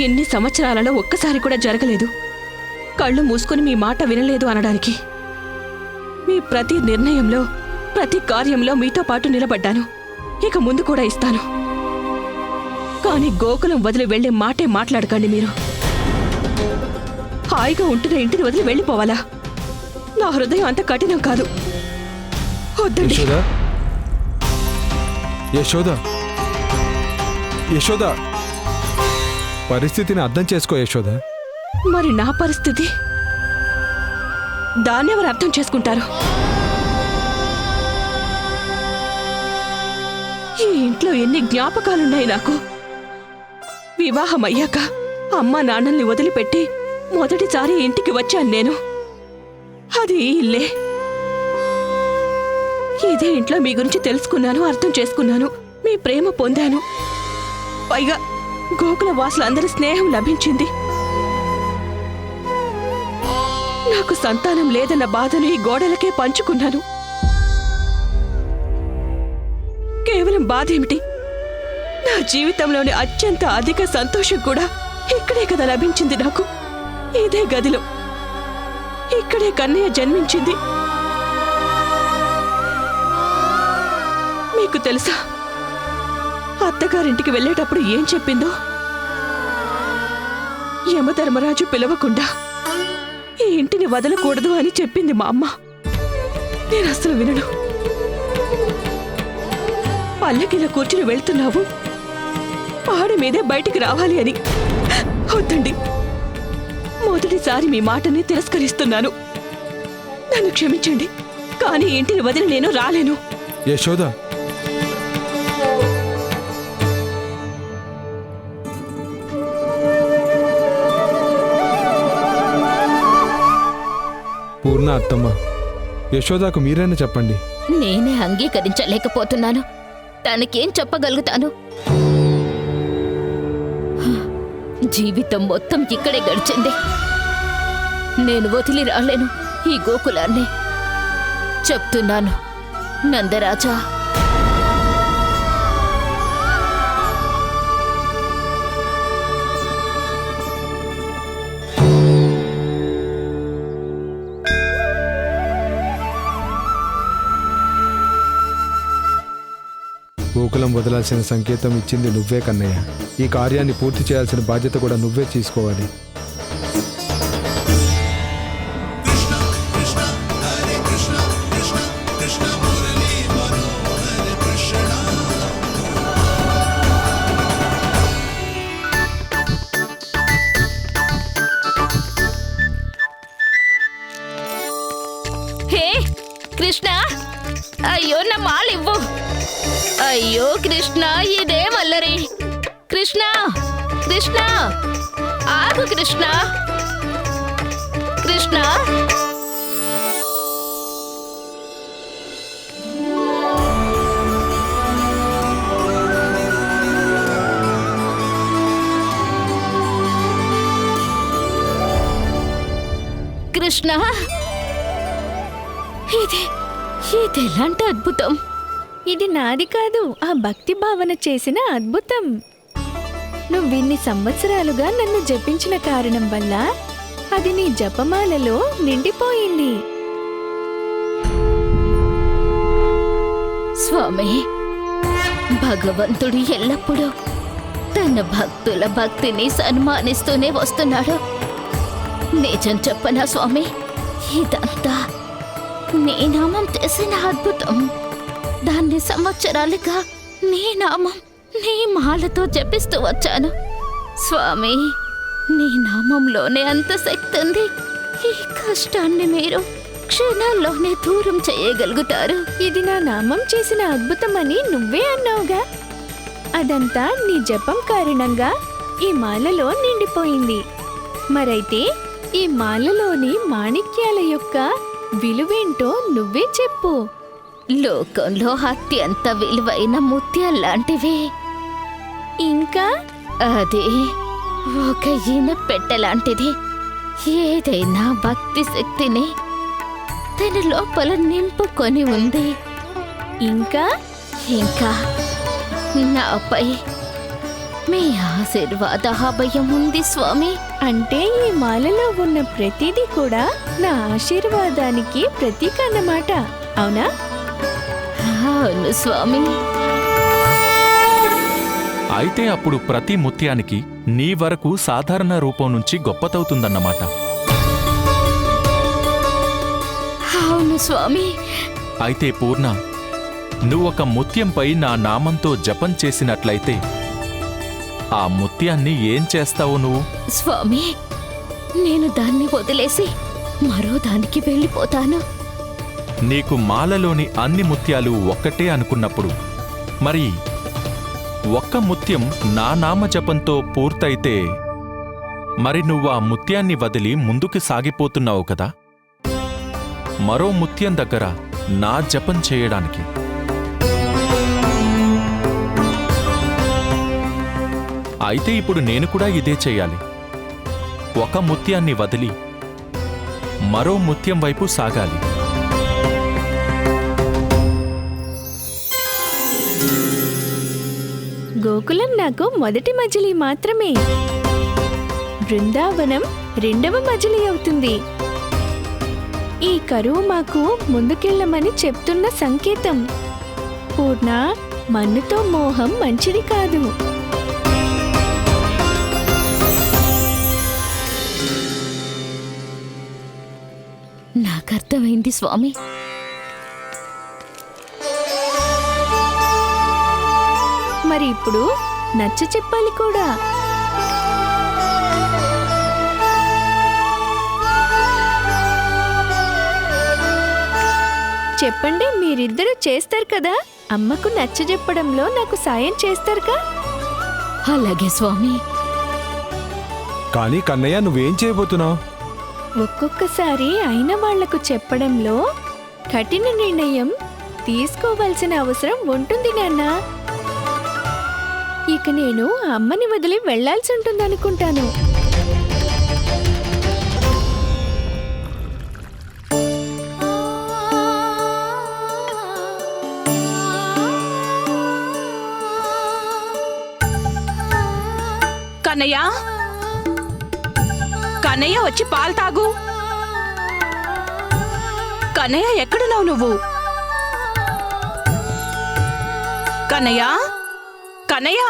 ఎన్ని సంవత్సరాలలో ఒక్కసారి కూడా జరగలేదు. కళ్ళు మూసుకుని మీ మాట వినలేదు అనడానికి. మీ ప్రతి నిర్ణయంలో ప్రతి కార్యంలో మీతో పాటు నిలబడ్డాను. ఇక ముందు కూడా ఇస్తాను. కానీ గోకులం వదిలి వెళ్ళే మాటే మాట్లాడకండి మీరు. హాయిగా ఉంటున్న ఇంటిని వదిలి వెళ్ళిపోవాలా? నా హృదయం అంత కఠినం కాదు. వద్దండి. యశోదా? యశోద? యశోద? పరిస్థితిని అర్థం చేసుకో యశోద. మరి నా పరిస్థితి? దాన్నెవరు అర్థం చేసుకుంటారు? ఈ ఇంట్లో ఎన్ని జ్ఞాపకాలున్నాయి నాకు. వివాహం అయ్యాక అమ్మ నాన్నల్ని వదిలిపెట్టి మొదటిసారి ఇంటికి వచ్చాను నేను. అది ఇల్లే. ఇదే ఇంట్లో మీ గురించి తెలుసుకున్నాను అర్థం చేసుకున్నాను మీ ప్రేమ పొందాను. పైగా గోకుల వాసులందరి స్నేహం లభించింది. నాకు సంతానం లేదన్న బాధను ఈ గోడలకే పంచుకున్నాను. కేవలం బాధ ఏమిటి? నా జీవితంలోని అత్యంత అధిక సంతోషం కూడా ఇక్కడే కదా లభించింది నాకు. ఇదే గదిలో. ఇక్కడే కన్నయ్య జన్మించింది. మీకు తెలుసా? అత్తగారింటికి వెళ్ళేటప్పుడు ఏం చెప్పిందో? యమధర్మరాజు పిలవకుండా ఈ ఇంటిని వదలకూడదు అని చెప్పింది మా అమ్మ. నేను అసలు వినను. పల్లకిలా కూర్చుని వెళ్తున్నావు. పాడి మీదే బయటికి రావాలి అని. వద్దండి. మొదటిసారి మీ మాటని తిరస్కరిస్తున్నాను. నన్ను క్షమించండి. కానీ ఇంటిని వదిలి నేను రాలేను. యశోద పూర్ణ అత్తమ్మ. యశోదాకు మీరైనా చెప్పండి. నేనే అంగీకరించలేకపోతున్నాను. తనకేం చెప్పగలుగుతాను? జీవితం మొత్తం ఇక్కడే గడిచింది. నేను వదిలి రాలేను ఈ గోకులాన్ని. చెప్తున్నాను నందరాజా. గోకులం వదలాల్సిన సంకేతం ఇచ్చింది నువ్వే కన్నయ్య. ఈ కార్యాన్ని పూర్తి చేయాల్సిన బాధ్యత కూడా నువ్వే తీసుకోవాలి. కృష్ణ! కృష్ణ! ఆగు కృష్ణ! కృష్ణ! కృష్ణ! ఇది ఇది ఎలాంటి అద్భుతం? ఇది నాది కాదు ఆ భక్తి భావన చేసిన అద్భుతం. నువ్విన్ని సంవత్సరాలుగా నన్ను జపించిన కారణం వల్ల అది నీ జపమాలలో నిండిపోయింది. స్వామి భగవంతుడు ఎల్లప్పుడూ తన భక్తుల భక్తిని సన్మానిస్తూనే వస్తున్నాడు. నిజం చెప్పనా స్వామి? ఇదంతా నీ నామం చేసిన అద్భుతం. దాన్ని సంవత్సరాలుగా నీ నామం నీ మాలతో జపిస్తూ వచ్చాను. స్వామి నీ నామంలోనే అంత శక్తి ఉంది. ఈ కష్టాన్ని మీరు క్షణాల్లోనే దూరం చేయగలుగుతారు. ఇది నా నామం చేసిన అద్భుతమని నువ్వే అన్నావుగా. అదంతా నీ జపం కారణంగా ఈ మాలలో నిండిపోయింది. మరైతే ఈ మాలలోని మాణిక్యాల యొక్క విలువేంటో నువ్వే చెప్పు. లోకంలో అత్యంత విలువైన ముత్యాల్లాంటివి ఇంకా? అది ఒక ఈన పెట్టెలాంటిది. ఏదైనా భక్తి శక్తిని తన లోపల నింపుకొని ఉంది. ఇంకా? ఇంకా నాపై మీ ఆశీర్వాద అభయం ఉంది స్వామి. అంటే ఈ మాలలో ఉన్న ప్రతిదీ కూడా నా ఆశీర్వాదానికి ప్రతీక అన్నమాట అవునా? అవును స్వామి. అయితే అప్పుడు ప్రతి ముత్యానికి నీ వరకు సాధారణ రూపం నుంచి గొప్పతవుతుందన్నమాట. అవును స్వామి. అయితే పూర్ణ నువ్వొక ముత్యంపై నా నామంతో జపం చేసినట్లయితే ఆ ముత్యాన్ని ఏం చేస్తావు నువ్వు? స్వామి నేను దాన్ని వదిలేసి మరో దానికి వెళ్ళిపోతాను. నీకు మాలలోని అన్ని ముత్యాలు ఒక్కటే అనుకున్నప్పుడు మరి ఒక్క ముత్యం నా నామజపంతో పూర్తయితే మరి నువ్వు ఆ ముత్యాన్ని వదిలి ముందుకు సాగిపోతున్నావు కదా? మరో ముత్యం దగ్గర నా జపం చేయడానికి. అయితే ఇప్పుడు నేను కూడా ఇదే చేయాలి. ఒక ముత్యాన్ని వదిలి మరో ముత్యం వైపు సాగాలి. గోకులం నాకు మొదటి మజిలీ మాత్రమే. బృందావనం రెండవ మజిలీ అవుతుంది. ఈ కరువు మాకు ముందుకెళ్ళమని చెప్తున్న సంకేతం. పూర్ణ మన్నుతో మోహం మంచిది కాదు. నాకర్థమైంది స్వామి. మరి ఇప్పుడు నచ్చ చెప్పాలి కూడా. చెప్పండి మీరిద్దరూ చేస్తారు కదా? అమ్మకు నచ్చ చెప్పడంలో నాకు సాయం చేస్తారుగా? అలాగే స్వామి. కానీ కన్నయ్య నువ్వేం చేయబోతున్నావు? ఒక్కొక్కసారి అయిన వాళ్ళకు చెప్పడంలో కఠిన నిర్ణయం తీసుకోవాల్సిన అవసరం ఉంటుంది నాన్న. ఇక నేను అమ్మని వదిలి వెళ్ళాల్సి ఉంటుందనుకుంటాను కన్నయ్య? కన్నయ్య వచ్చి పాలు తాగు. కన్నయ్య ఎక్కడున్నావు నువ్వు? కన్నయ్య? కన్నయ్య?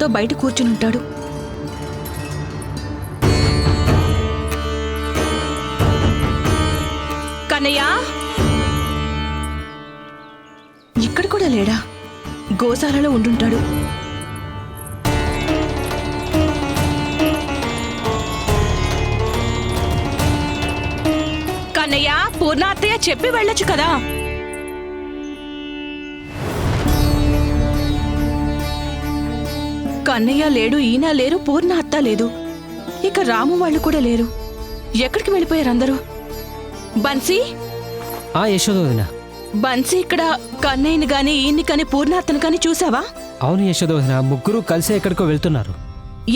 పూర్ణ బయట కూర్చుని ఉంటాడు. ఇక్కడ కూడా లేడా? గోశాలలో ఉండుంటాడు. కన్నయ్య పూర్ణాత్తయ్య చెప్పి వెళ్ళొచ్చు కదా? కన్నయ్య లేడు ఈయన లేరు పూర్ణ అత్త లేదు. ఇక రాము వాళ్ళు కూడా లేరు. ఎక్కడికి వెళ్ళిపోయారు అందరూ బన్సీ? ఆ యశోద వదిన. బన్సీ ఇక్కడ కన్నయ్యని గాని ఈయన్ని కానీ పూర్ణ అత్తను కానీ చూసావా? అవును యశోద వదిన ముగ్గురు కలిసే ఎక్కడికో వెళ్తున్నారు.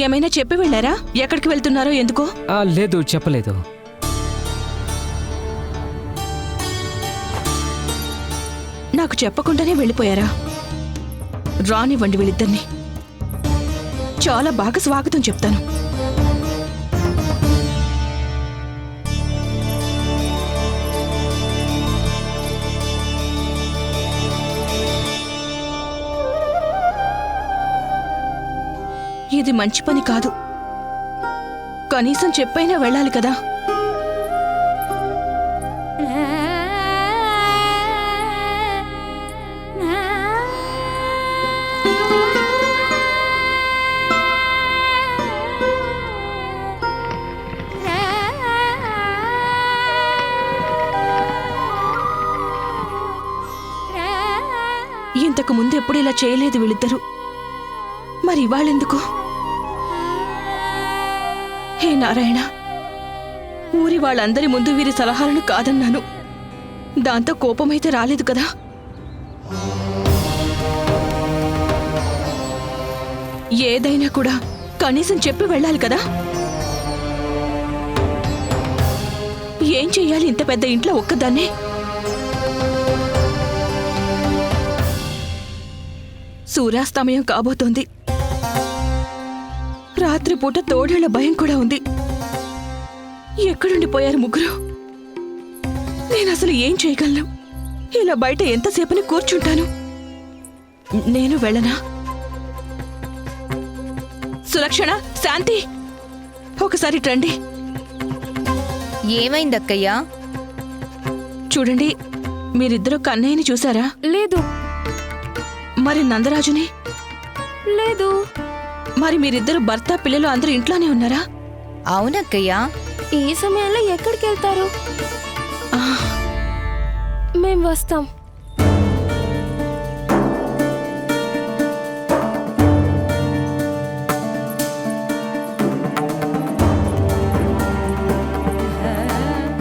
ఏమైనా చెప్పి వెళ్ళారా? ఎక్కడికి వెళ్తున్నారో ఎందుకో? ఆ లేదు చెప్పలేదు. నాకు చెప్పకుండానే వెళ్ళిపోయారా? రానివ్వండి వీళ్ళిద్దరిని. చాలా బాగా స్వాగతం చెప్తాను. ఇది మంచి పని కాదు. కనీసం చెప్పైనా వెళ్ళాలి కదా. ఇంతకు ముందు ఎప్పుడు ఇలా చేయలేదు వీళ్ళిద్దరూ. మరి ఇవాళెందుకు? హే నారాయణ ఊరి వాళ్ళందరి ముందు వీరి సలహాలను కాదన్నాను. దాంతో కోపమైతే రాలేదు కదా? ఏదైనా కూడా కనీసం చెప్పి వెళ్ళాలి కదా? ఏం చెయ్యాలి ఇంత పెద్ద ఇంట్లో ఒక్కదాన్నే? సూర్యాస్తమయం కాబోతోంది. రాత్రిపూట తోడేళ్ళ భయం కూడా ఉంది. ఎక్కడుండిపోయారు ముగ్గురు? నేను అసలు ఏం చేయగలను? ఇలా బయట ఎంతసేపని కూర్చుంటాను? నేను వెళ్ళనా? సులక్షణ శాంతి! ఒకసారి రండి. ఏమైందక్కయ్యా? చూడండి మీరిద్దరూ కన్నయ్యని చూసారా? లేదు. మరి నందరాజుని? లేదు. మరి మీరిద్దరు భర్త పిల్లలు అందరూ ఇంట్లోనే ఉన్నారా? అవునక్కయ్యా. ఈ సమయంలో ఎక్కడికి వెళ్తారు మేం వస్తాం.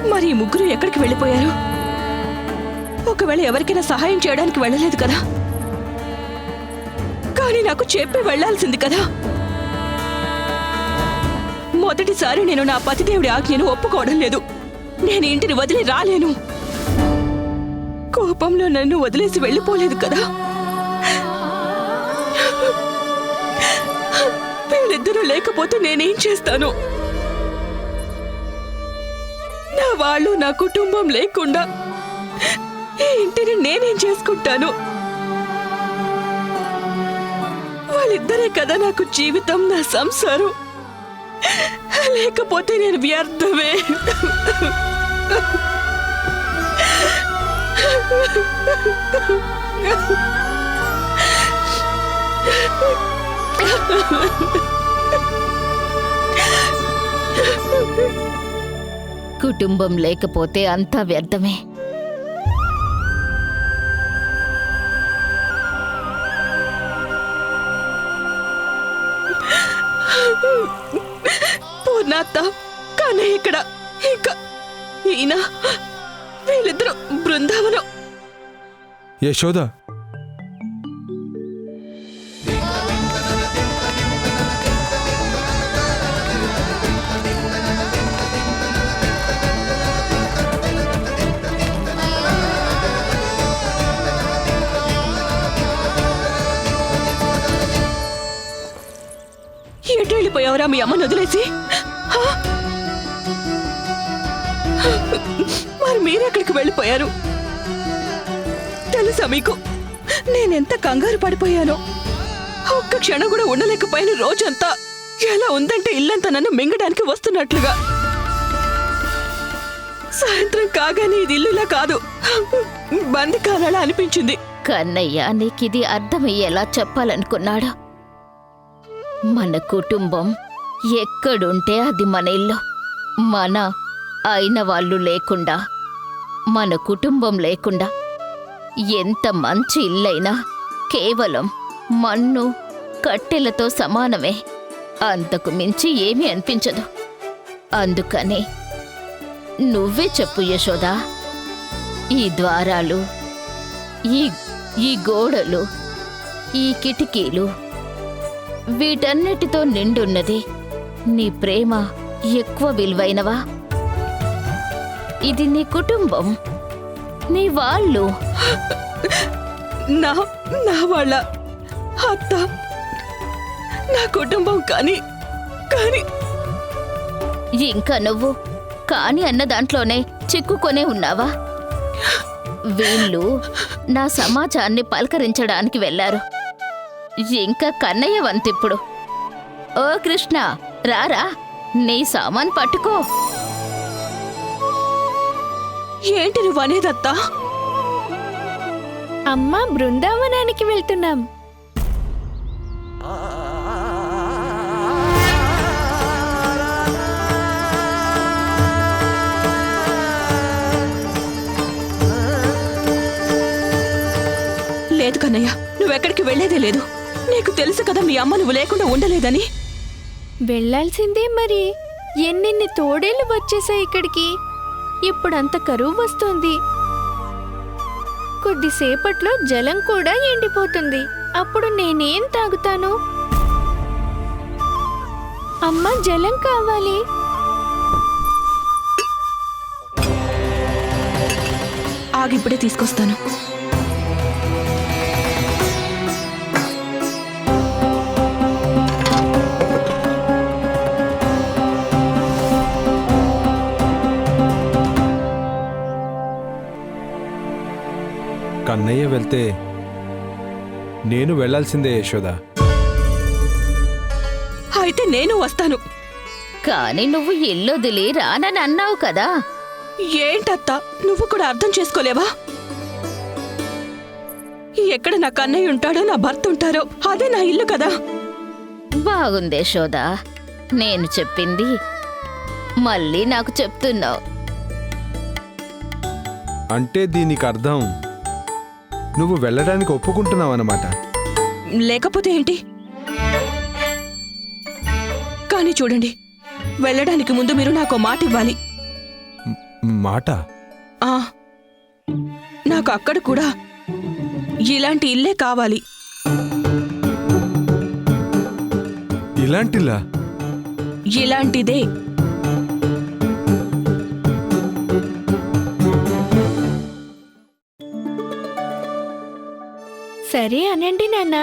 మరి ఈ ముగ్గురు ఎక్కడికి వెళ్ళిపోయారు? ఒకవేళ ఎవరికైనా సహాయం చేయడానికి వెళ్ళలేదు కదా? అని నాకు చెప్పి వెళ్ళాల్సింది కదా. మొదటిసారి నేను నా పతిదేవుడి ఆజ్ఞను ఒప్పుకోవడం లేదు. నేను ఇంటిని వదిలి రాలేను. కోపంలో నన్ను వదిలేసి వెళ్ళిపోలేదు కదా. వీళ్ళిద్దరూ లేకపోతే నేనేం చేస్తాను? నా వాళ్ళు నా కుటుంబం లేకుండా ఈ ఇంటిని నేనేం చేసుకుంటాను? వాళ్ళిద్దరే కదా నాకు జీవితం నా సంసారం. లేకపోతే నేను వ్యర్థమే. కుటుంబం లేకపోతే అంతా వ్యర్థమే. పూర్ణాత్త కానీ ఇక్కడ ఇంకా ఈయన వీళ్ళిద్దరూ బృందావనం. యశోద మీ అమ్మను వదిలేసి? మరి మీరు మీరెక్కడికి వెళ్ళిపోయారు? తెలుసా మీకు? నేనెంత కంగారు పడిపోయానో? ఒక్క క్షణం కూడా ఉండలేకపోయిన రోజంతా ఎలా ఉందంటే ఇల్లంతా నన్ను మింగడానికి వస్తున్నట్లుగా. సాయంత్రం కాగానే ఇది ఇల్లులా కాదు. బందికానాలా అనిపించింది. కన్నయ్య నీకిది అర్థమయ్యేలా చెప్పాలనుకున్నాడు? మన కుటుంబం ఎక్కడుంటే అది మన ఇల్లు. మన అయిన వాళ్ళు లేకుండా మన కుటుంబం లేకుండా ఎంత మంచి ఇల్లైనా కేవలం మన్ను కట్టెలతో సమానమే. అంతకు మించి ఏమీ అనిపించదు. అందుకని నువ్వే చెప్పు యశోదా ఈ ద్వారాలు ఈ ఈ గోడలు ఈ కిటికీలు వీటన్నిటితో నిండున్నది నీ ప్రేమ ఎక్కువ విలువైనవా? ఇది నీ కుటుంబం నీ వాళ్ళు. నా నా వాళ్ళ అత్త నా కుటుంబం కానీ కానీ. ఇంకా నువ్వు కాని అన్న దాంట్లోనే చిక్కుకొనే ఉన్నావా? వీళ్ళు నా సమాజాన్ని పలకరించడానికి వెళ్ళారు. ఇంకా కన్నయ్య వంతిప్పుడు. ఓ కృష్ణ! రారా నీ సామాన్ పట్టుకో. ఏంటి నువ్వు అనేదత్తా అమ్మ బృందావనానికి వెళ్తున్నాం. లేదు కన్నయ్య నువ్వెక్కడికి వెళ్ళేదే లేదు. నీకు తెలుసు కదా మీ అమ్మ నువ్వు లేకుండా ఉండలేదని. వెళ్ళాల్సిందే మరి. ఎన్నెన్ని తోడేళ్ళు వచ్చేసాయి ఇక్కడికి. ఇప్పుడంత కరువు వస్తుంది. కొద్దిసేపట్లో జలం కూడా ఎండిపోతుంది. అప్పుడు నేనేం తాగుతాను? అమ్మ జలం కావాలి. ఆగిప్పుడే తీసుకొస్తాను. కన్నయ్య వెళ్తే నేను వెళ్ళాల్సిందే యశోద. అయితే నేను వస్తాను. కానీ నువ్వు ఇల్లొదిలి రానని అన్నావు కదా. ఏంటత్తా? నువ్వు కూడా అర్థం చేసుకోలేవా? ఎక్కడ నా కన్నయ్య ఉంటాడో నా భర్త ఉంటారో అదే నా ఇల్లు కదా. బాగుంది యశోద. నేను చెప్పింది మళ్ళీ నాకు చెప్తున్నావు. అంటే దీనికి అర్థం నువ్వు వెళ్ళడానికి ఒప్పుకుంటున్నావు అన్నమాట లేకపోతే ఏంటి? కానీ చూడండి వెళ్ళడానికి ముందు మీరు నాకు మాట ఇవ్వాలి. మాట? ఆ నాకు అక్కడ కూడా ఇలాంటి ఇల్లే కావాలి. ఇలాంటిలా? ఇలాంటిదే. సరే అనండి నాన్న.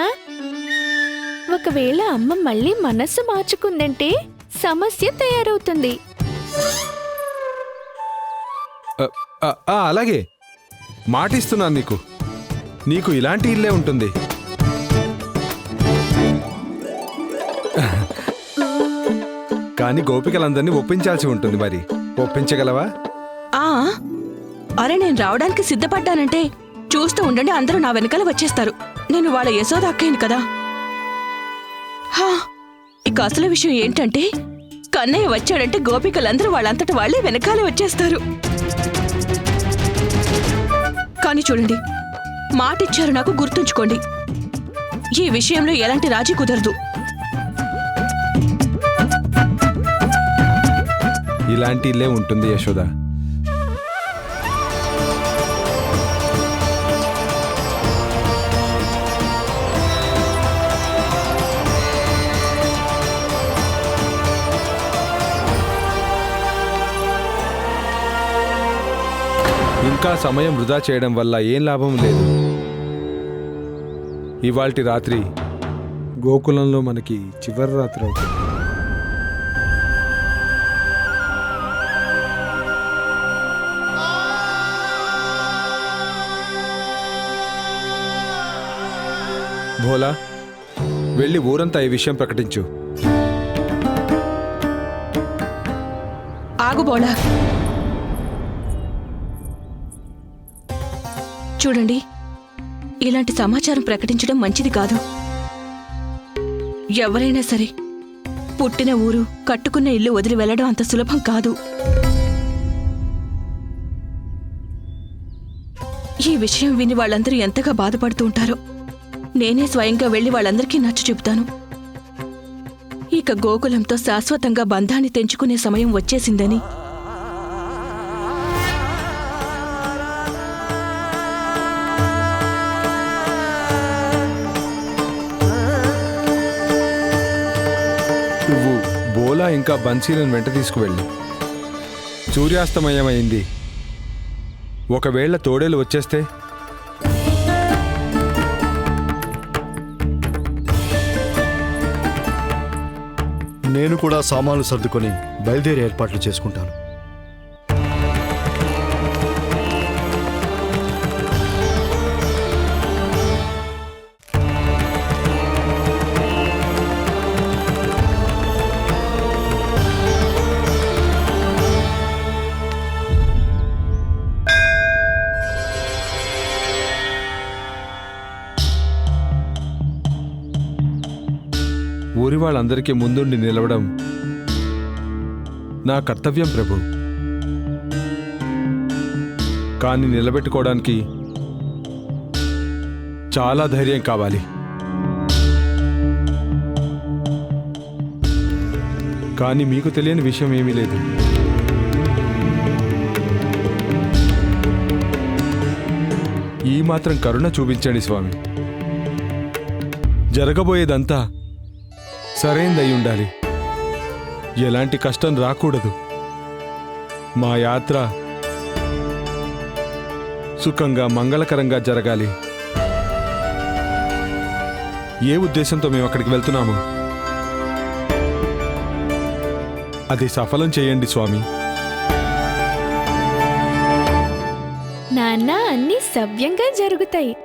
ఒకవేళ అమ్మ మళ్ళీ మనస్సు మార్చుకుందంటే సమస్య తయారవుతుంది. అ, అ, ఆ, అలాగే. మాట ఇస్తున్నాను నీకు. నీకు ఇలాంటి ఇల్లే ఉంటుంది. కానీ గోపికలందరినీ ఒప్పించాల్సి ఉంటుంది మరి. ఒప్పించగలవా? ఆ అరే నేను రావడానికి సిద్ధపడ్డానంటే చూస్తూ ఉండండి అందరూ నా వెనకాల వచ్చేస్తారు. నేను వాళ్ళ యశోద అక్కయ్యను కదా. హా, ఇక అసలు విషయం ఏంటంటే కన్నయ్య వచ్చాడంటే గోపికలందరూ వాళ్ళంతట వాళ్ళే వెనకాలే వచ్చేస్తారు. కానీ చూడండి మాటిచ్చారు నాకు గుర్తుంచుకోండి. ఈ విషయంలో ఎలాంటి రాజీ కుదరదు. ఇలాంటి ఇల్లే ఉంటుంది యశోద. ఇంకా సమయం వృధా చేయడం వల్ల ఏం లాభం లేదు. ఇవాల్టి రాత్రి గోకులంలో మనకి చివరి రాత్రి అవుతుంది. భోలా వెళ్ళి ఊరంతా ఈ విషయం ప్రకటించు. ఆగుబోలా చూడండి ఇలాంటి సమాచారం ప్రకటించడం మంచిది కాదు. ఎవరైనా సరే పుట్టిన ఊరు కట్టుకున్న ఇల్లు వదిలి వెళ్ళడం అంత సులభం కాదు. ఈ విషయం విని వాళ్ళందరూ ఎంతగా బాధపడుతూ ఉంటారో నేనే స్వయంగా వెళ్ళి వాళ్ళందరికీ నచ్చ చెబుతాను. ఇక గోకులంతో శాశ్వతంగా బంధాన్ని తెంచుకునే సమయం వచ్చేసిందని బోలా ఇంకా బన్సీలను వెంట తీసుకువెళ్ళు. సూర్యాస్తమయమైంది. ఒకవేళ తోడేలు వచ్చేస్తే? నేను కూడా సామాన్లు సర్దుకొని బయలుదేరి ఏర్పాట్లు చేసుకుంటాను. వాళ్ళందరికీ ముందుండి నిలవడం నా కర్తవ్యం ప్రభు. కానీ నిలబెట్టుకోవడానికి చాలా ధైర్యం కావాలి. కానీ మీకు తెలియని విషయం ఏమీ లేదు. ఈ మాత్రం కరుణ చూపించండి స్వామి. జరగబోయేదంతా సరైందై ఉండాలి ఎలాంటి కష్టం రాకూడదు. మా యాత్ర సుఖంగా మంగళకరంగా జరగాలి. ఏ ఉద్దేశంతో మేము అక్కడికి వెళ్తున్నాము? అది సఫలం చేయండి స్వామి. నాన్న అన్ని సవ్యంగా జరుగుతాయి.